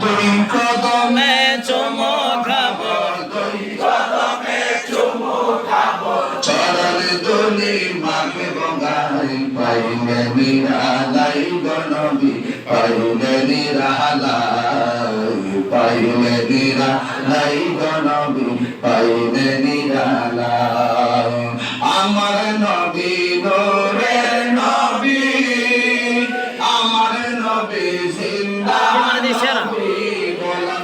দুই কদমে চুমো খাব। চরণ দুলি মাকে বগাই পাইলে নিরালাই গণবি, পাইলে নিরালাই পাইলে নিরালাই গণবি, পাইলে নবী জিন্দা কেমন দিছে না? নবী বলো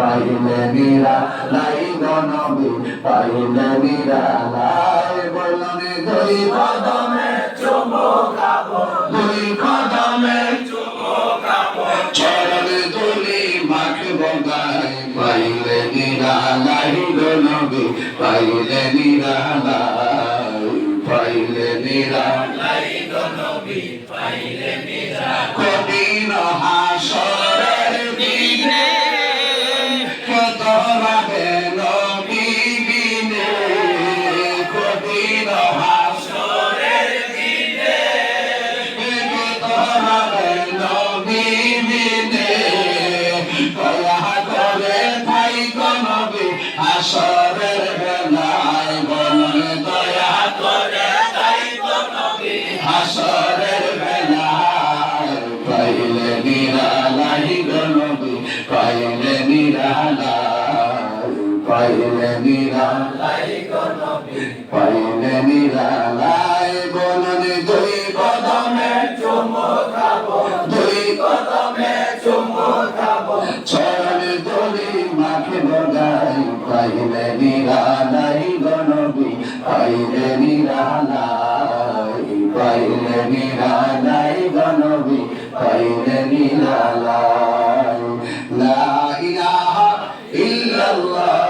না কেমন দিছে? আমার নবী নোরের নবী আমার নবী জিন্দা নবী দয়া করে ভাই নবী মরণের বেলায় বলো না দয়া করে ভাই নবী মরণের বেলায় পাইলে নিরালাই নবী পাইলে নিরালাই পাইলে নিরালাই নবী পাইলে বলনে দুই কদমে দুই কদমে চরণে দুলি মাকে বগাই পাইলে নিরালাই নবী পাইলে পাইলে নিরালাই পাইলে নিরালাই বলনে দুই কদমে চুমো খাব, দুই কদমে চুমো খাব। চরণে দড়ি মাকে বগাই পাইলে নিরালাই গণবি পাইলে নিরালাই পাইলে নিরালাই গণবি পাইলে নিরালাই লা ইলাহা ইল্লাল্লাহু।